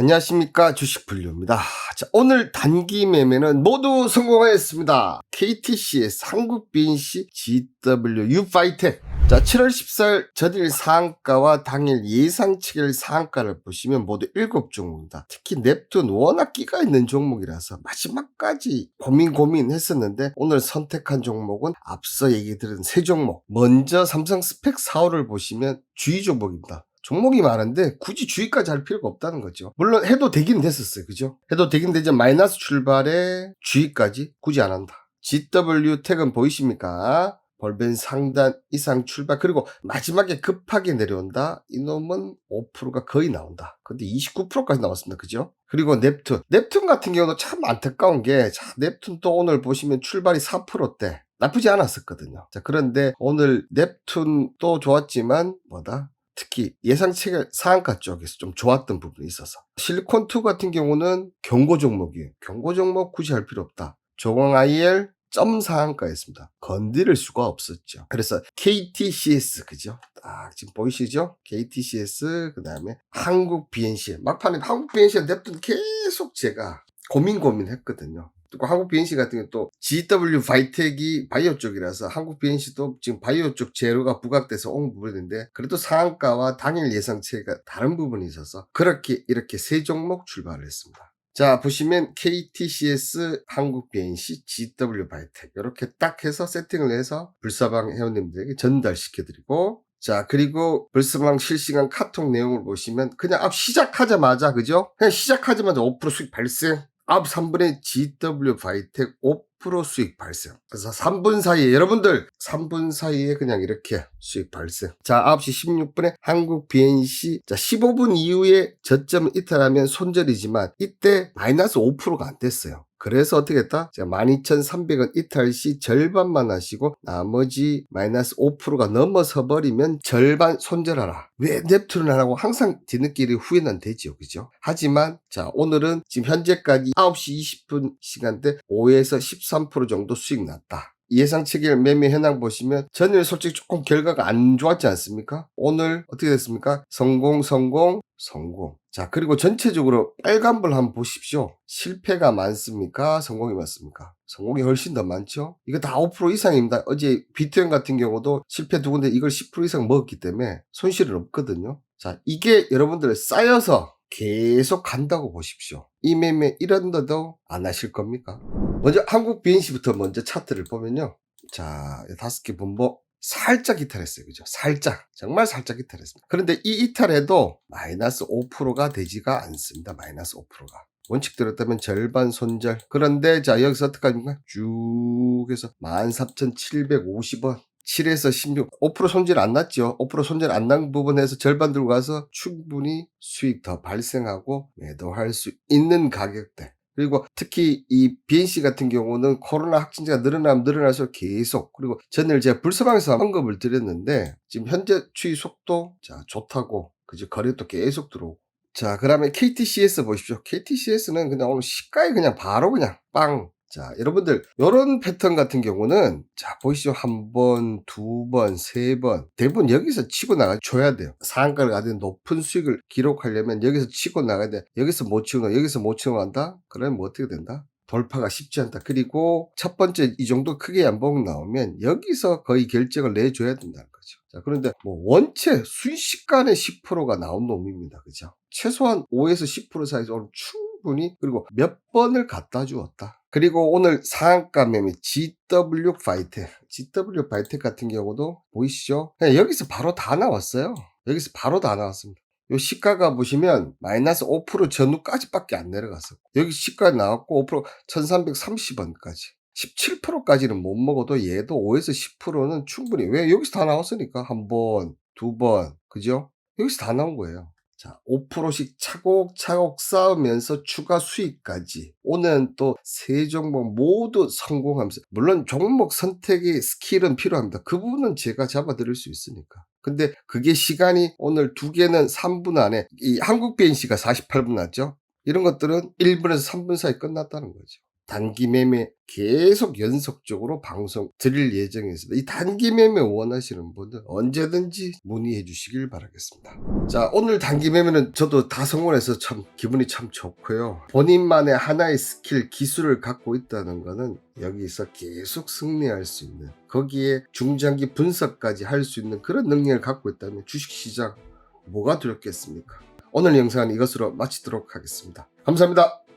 안녕하십니까 주식불류입니다. 자, 오늘 단기 매매는 모두 성공하였습니다. KTCS, 한국빈시, GW, 유파이텍. 자, 7월 14일 전일 상한가와 당일 예상 체결 상한가를 보시면 모두 7종목입니다. 특히 넵툰 워낙 끼가 있는 종목이라서 마지막까지 고민 고민 했었는데 오늘 선택한 종목은 앞서 얘기 드린 세 종목. 먼저 삼성 스펙 4호를 보시면 주의 종목입니다. 종목이 많은데 굳이 주의까지 할 필요가 없다는 거죠. 물론 해도 되긴 됐었어요. 그죠? 해도 되긴 되지만 마이너스 출발에 주의까지 굳이 안 한다. GW 택은 보이십니까? 벌벤 상단 이상 출발 그리고 마지막에 급하게 내려온다 이놈은 5%가 거의 나온다 근데 29%까지 나왔습니다 그죠 그리고 넵툰 넵툰 같은 경우도 참 안타까운 게 자, 넵툰 또 오늘 보시면 출발이 4%대 나쁘지 않았었거든요 자 그런데 오늘 넵툰 또 좋았지만 뭐다 특히 예상 체결 상한가 쪽에서 좀 좋았던 부분이 있어서 실리콘2 같은 경우는 경고 종목이에요. 경고 종목 굳이 할 필요 없다. 조광 IL 점 상한가였습니다. 건드릴 수가 없었죠. 그래서 KTCS 그죠? 딱 지금 보이시죠? KTCS 그 다음에 한국 BNC 막판에 한국 BNC가 냅둔 계속 제가 고민 고민했거든요. 또 한국 BNC 같은 경우 또 GW 바이텍이 바이오 쪽이라서 한국 BNC도 지금 바이오 쪽 재료가 부각돼서 온 부분인데 그래도 상한가와 당일 예상치가 다른 부분이 있어서 그렇게 이렇게 세 종목 출발을 했습니다. 자 보시면 KTCS, 한국 BNC, GW 바이텍 이렇게 딱 해서 세팅을 해서 불사방 회원님들에게 전달시켜 드리고 자, 그리고 불스방 실시간 카톡 내용을 보시면 그냥 앞 시작하자마자, 그죠? 그냥 시작하자마자 5% 수익 발생. 앞 3분의 GW 바이텍 5% 수익 발생. 그래서 3분 사이에 여러분들 3분 사이에 그냥 이렇게 수익 발생. 자, 9시 16분에 한국 BNC 자, 15분 이후에 저점을 이탈하면 손절이지만 이때 마이너스 5%가 안 됐어요. 그래서 어떻게 했다? 제가 12,300원 이탈 시 절반만 하시고 나머지 마이너스 5%가 넘어서 버리면 절반 손절하라. 왜안 하고 항상 뒤늦게 후회는 되죠. 그죠? 하지만 자 오늘은 지금 현재까지 9시 20분 시간대 5에서 13% 정도 수익 났다. 예상 체결 매매 현황 보시면 전일 솔직히 조금 결과가 안 좋았지 않습니까? 오늘 어떻게 됐습니까? 성공, 성공, 성공. 자, 그리고 전체적으로 빨간불 한번 보십시오. 실패가 많습니까? 성공이 많습니까? 성공이 훨씬 더 많죠? 이거 다 5% 이상입니다. 어제 비트형 같은 경우도 실패 두 군데 이걸 10% 이상 먹었기 때문에 손실은 없거든요. 자, 이게 여러분들 쌓여서 계속 간다고 보십시오. 이 매매 이런데도 안 하실 겁니까? 먼저 한국 BNC부터 먼저 차트를 보면요. 자, 다섯 개 분보 살짝 이탈했어요. 그죠? 살짝. 정말 살짝 이탈했습니다. 그런데 이 이탈에도 마이너스 5%가 되지가 않습니다. 마이너스 5%가. 원칙 들었다면 절반 손절. 그런데 자, 여기서 어떻게 합니까? 쭉 해서 13,750원. 7에서 16, 5% 손질 안 났죠. 5% 손질 안 난 부분에서 절반 들고 가서 충분히 수익 더 발생하고 매도할 수 있는 가격대. 그리고 특히 이 BNC 같은 경우는 코로나 확진자가 늘어나면 늘어날수록 계속 그리고 전일 제가 불서방에서 언급을 드렸는데 지금 현재 추이 속도 자 좋다고 그죠 거래도 계속 들어오고. 자 그다음에 KTCS 보십시오. KTCS는 그냥 오늘 시가에 그냥 바로 그냥 빵 자, 여러분들, 요런 패턴 같은 경우는, 자, 보이시죠? 한 번, 두 번, 세 번. 대부분 여기서 치고 나가 줘야 돼요. 상한가를 가든 높은 수익을 기록하려면 여기서 치고 나가야 돼. 여기서 못 치고 나, 여기서 못 치고 간다? 그러면 뭐 어떻게 된다? 돌파가 쉽지 않다. 그리고 첫 번째 이 정도 크게 양봉 나오면 여기서 거의 결정을 내줘야 된다는 거죠. 자, 그런데 뭐 원체 순식간에 10%가 나온 놈입니다. 그죠? 최소한 5에서 10% 사이에서 충분히 그리고 몇 번을 갖다 주었다. 그리고 오늘 상한가 매매 GW 바이텍, GW 바이텍 같은 경우도 보이시죠? 여기서 바로 다 나왔어요. 여기서 바로 다 나왔습니다. 요 시가가 보시면 마이너스 5% 전후까지밖에 안 내려갔었고 여기 시가 나왔고 5% 1330원까지 17%까지는 못 먹어도 얘도 5에서 10%는 충분히 왜 여기서 다 나왔으니까 한 번, 두 번, 그죠? 여기서 다 나온 거예요. 자, 5%씩 차곡차곡 쌓으면서 추가 수익까지. 오늘은 또 세 종목 모두 성공하면서, 물론 종목 선택의 스킬은 필요합니다. 그 부분은 제가 잡아드릴 수 있으니까. 근데 그게 시간이 오늘 두 개는 3분 안에, 이 한국 BNC가 48분 났죠? 이런 것들은 1분에서 3분 사이 끝났다는 거죠. 단기 매매 계속 연속적으로 방송 드릴 예정이습니다. 이 단기 매매 원하시는 분들 언제든지 문의해 주시길 바라겠습니다. 자, 오늘 단기 매매는 저도 다 성공해서 참 기분이 참 좋고요. 본인만의 하나의 스킬, 기술을 갖고 있다는 거는 여기서 계속 승리할 수 있는 거기에 중장기 분석까지 할 수 있는 그런 능력을 갖고 있다면 주식시장 뭐가 두렵겠습니까? 오늘 영상은 이것으로 마치도록 하겠습니다. 감사합니다.